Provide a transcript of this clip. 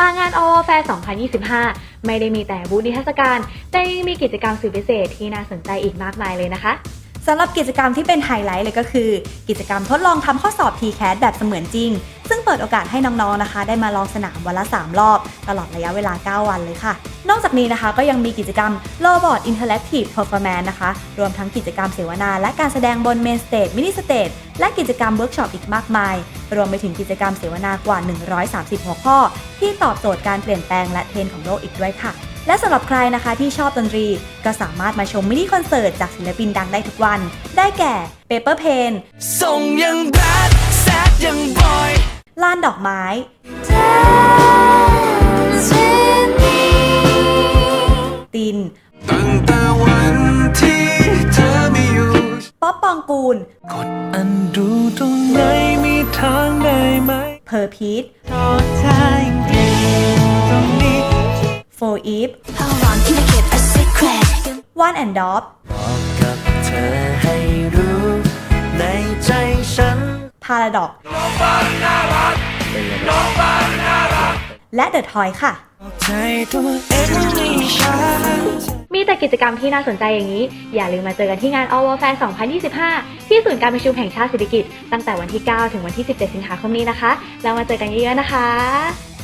มางานอวแฟร์ 2025 ไม่ได้มีแต่บูธนิทรรศการ แต่ยังมีกิจกรรมสุดพิเศษที่น่าสนใจอีกมากมายเลยนะคะสำหรับกิจกรรมที่เป็นไฮไลท์เลยก็คือ กิจกรรมทดลองทำข้อสอบ TCAT แบบเสมือนจริง ซึ่งเปิดโอกาสให้น้องๆนะคะ ได้มาลองสนามวันละ 3 รอบ ตลอดระยะเวลา 9 วันเลยค่ะ นอกจากนี้นะคะก็ยังมีกิจกรรม Robot Interactive Performance นะคะ รวมทั้งกิจกรรมเสวนา และการแสดงบน Main Stage Mini Stage และกิจกรรมเวิร์กช็อปอีกมากมาย รวมไปถึงกิจกรรมเสวนากว่า 130 หัวข้อ ที่ตอบโจทย์การเปลี่ยนแปลงและเทรนของโลกอีกด้วยค่ะ และสำหรับใครนะคะที่ชอบดนตรี ก็สามารถมาชมมินิคอนเสิร์ตจากศิลปินดังได้ทุกวัน ได้แก่ Paper Pain ส่งยังแบดแซดยังบอย ลานดอกไม้ ตินตั้งแต่วันที่เธอไม่อยู่ป๊อปปองกูล กดอันดูตรงไหนมีทางได้ไหมเพอร์พีทขอทางเดียวตรงนี้โฟอีฟ How long can I keep a secret? วันแอนดอฟบอกกับเธอให้รู้ในใจฉันพาราดอก และเดอะทอยค่ะ มีแต่กิจกรรมที่น่าสนใจอย่างนี้ อย่าลืมมาเจอกันที่งานอวแฟร์2025 ที่ศูนย์การประชุมแห่งชาติเศรษฐกิจตั้งแต่วันที่ 9 ถึงวันที่ 17 สิงหาคมนี้นะคะ แล้วมาเจอกันเยอะๆนะคะ